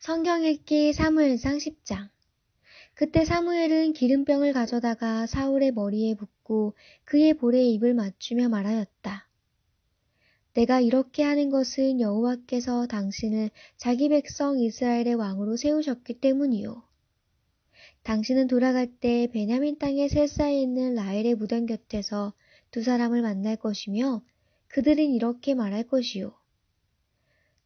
성경 읽기 사무엘상 10장 그때 사무엘은 기름병을 가져다가 사울의 머리에 붓고 그의 볼에 입을 맞추며 말하였다. 내가 이렇게 하는 것은 여호와께서 당신을 자기 백성 이스라엘의 왕으로 세우셨기 때문이요. 당신은 돌아갈 때 베냐민 땅의 셀사에 있는 라헬의 무덤 곁에서 두 사람을 만날 것이며 그들은 이렇게 말할 것이요.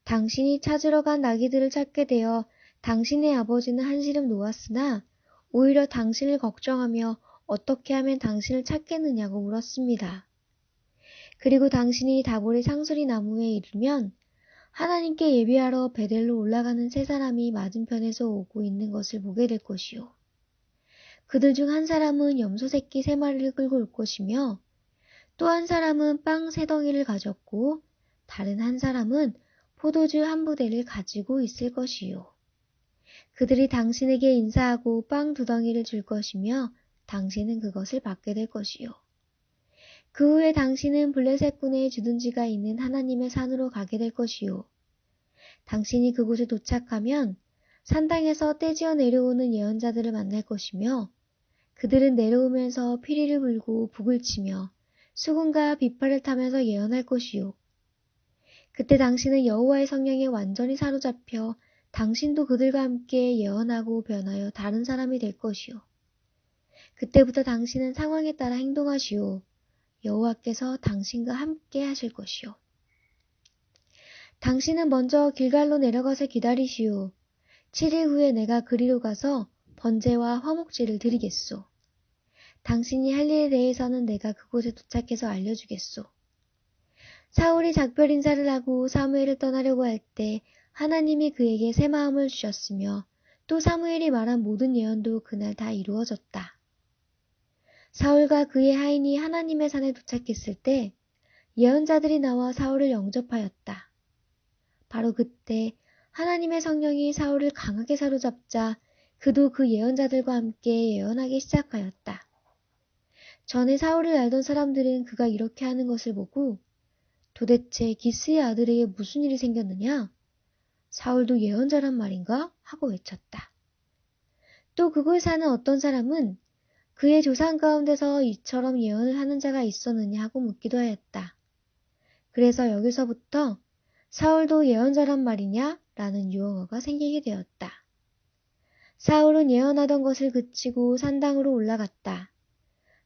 당신이 찾으러 간 나귀들을 찾게 되어 당신의 아버지는 한시름 놓았으나 오히려 당신을 걱정하며 어떻게 하면 당신을 찾겠느냐고 물었습니다. 그리고 당신이 다보리 상수리 나무에 이르면 하나님께 예비하러 베델로 올라가는 세 사람이 맞은편에서 오고 있는 것을 보게 될 것이요. 그들 중 한 사람은 염소 새끼 세 마리를 끌고 올 것이며 또 한 사람은 빵 세 덩이를 가졌고 다른 한 사람은 포도주 한 부대를 가지고 있을 것이요. 그들이 당신에게 인사하고 빵 두 덩이를 줄 것이며 당신은 그것을 받게 될 것이요. 그 후에 당신은 블레셋 군의 주둔지가 있는 하나님의 산으로 가게 될 것이요. 당신이 그곳에 도착하면 산당에서 떼지어 내려오는 예언자들을 만날 것이며 그들은 내려오면서 피리를 불고 북을 치며 수군과 비파를 타면서 예언할 것이요. 그때 당신은 여호와의 성령에 완전히 사로잡혀 당신도 그들과 함께 예언하고 변하여 다른 사람이 될 것이요. 그때부터 당신은 상황에 따라 행동하시오. 여호와께서 당신과 함께 하실 것이요. 당신은 먼저 길갈로 내려가서 기다리시오. 7일 후에 내가 그리로 가서 번제와 화목제를 드리겠소. 당신이 할 일에 대해서는 내가 그곳에 도착해서 알려주겠소. 사울이 작별 인사를 하고 사무엘을 떠나려고 할 때 하나님이 그에게 새 마음을 주셨으며 또 사무엘이 말한 모든 예언도 그날 다 이루어졌다. 사울과 그의 하인이 하나님의 산에 도착했을 때 예언자들이 나와 사울을 영접하였다. 바로 그때 하나님의 성령이 사울을 강하게 사로잡자 그도 그 예언자들과 함께 예언하기 시작하였다. 전에 사울을 알던 사람들은 그가 이렇게 하는 것을 보고 도대체 기스의 아들에게 무슨 일이 생겼느냐? 사울도 예언자란 말인가? 하고 외쳤다. 또 그곳 사는 어떤 사람은 그의 조상 가운데서 이처럼 예언을 하는 자가 있었느냐 하고 묻기도 하였다. 그래서 여기서부터 사울도 예언자란 말이냐? 라는 유언어가 생기게 되었다. 사울은 예언하던 것을 그치고 산당으로 올라갔다.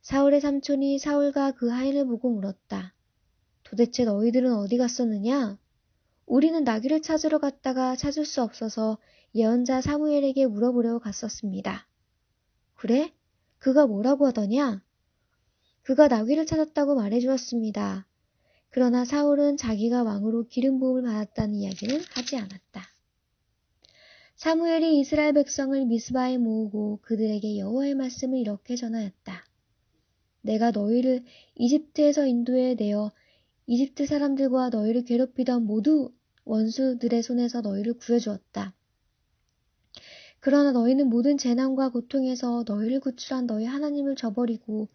사울의 삼촌이 사울과 그 하인을 보고 물었다. 도대체 너희들은 어디 갔었느냐? 우리는 나귀를 찾으러 갔다가 찾을 수 없어서 예언자 사무엘에게 물어보려고 갔었습니다. 그래? 그가 뭐라고 하더냐? 그가 나귀를 찾았다고 말해주었습니다. 그러나 사울은 자기가 왕으로 기름 부음을 받았다는 이야기는 하지 않았다. 사무엘이 이스라엘 백성을 미스바에 모으고 그들에게 여호와의 말씀을 이렇게 전하였다. 내가 너희를 이집트에서 인도해 내어 이집트 사람들과 너희를 괴롭히던 모두 원수들의 손에서 너희를 구해주었다. 그러나 너희는 모든 재난과 고통에서 너희를 구출한 너희 하나님을 저버리고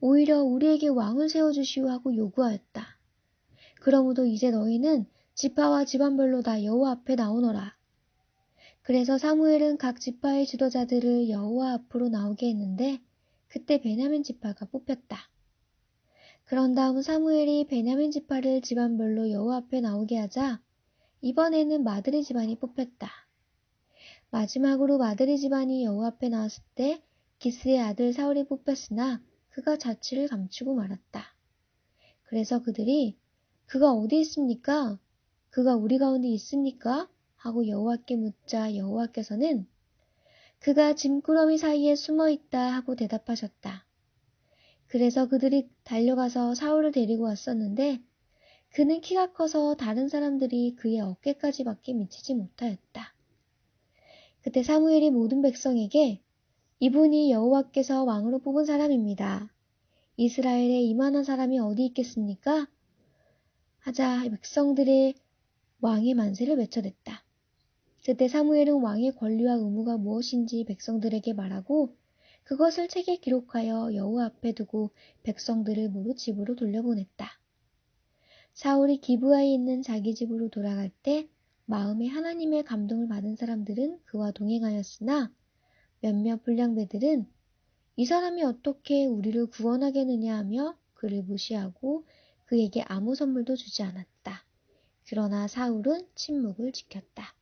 오히려 우리에게 왕을 세워주시오 하고 요구하였다. 그러므로 이제 너희는 지파와 집안별로 다 여호와 앞에 나오너라. 그래서 사무엘은 각 지파의 지도자들을 여호와 앞으로 나오게 했는데 그때 베냐민 지파가 뽑혔다. 그런 다음 사무엘이 베냐민 지파를 집안별로 여호와 앞에 나오게 하자 이번에는 마드리 집안이 뽑혔다. 마지막으로 마드리 집안이 여호와 앞에 나왔을 때 기스의 아들 사울이 뽑혔으나 그가 자취를 감추고 말았다. 그래서 그들이 그가 어디 있습니까? 그가 우리 가운데 있습니까? 하고 여호와께 묻자 여호와께서는 그가 짐꾸러미 사이에 숨어 있다 하고 대답하셨다. 그래서 그들이 달려가서 사울을 데리고 왔었는데 그는 키가 커서 다른 사람들이 그의 어깨까지밖에 미치지 못하였다. 그때 사무엘이 모든 백성에게 이분이 여호와께서 왕으로 뽑은 사람입니다. 이스라엘에 이만한 사람이 어디 있겠습니까? 하자 백성들의 왕의 만세를 외쳐댔다. 그때 사무엘은 왕의 권리와 의무가 무엇인지 백성들에게 말하고 그것을 책에 기록하여 여호와 앞에 두고 백성들을 모두 집으로 돌려보냈다. 사울이 기브아에 있는 자기 집으로 돌아갈 때 마음에 하나님의 감동을 받은 사람들은 그와 동행하였으나 몇몇 불량배들은 이 사람이 어떻게 우리를 구원하겠느냐 하며 그를 무시하고 그에게 아무 선물도 주지 않았다. 그러나 사울은 침묵을 지켰다.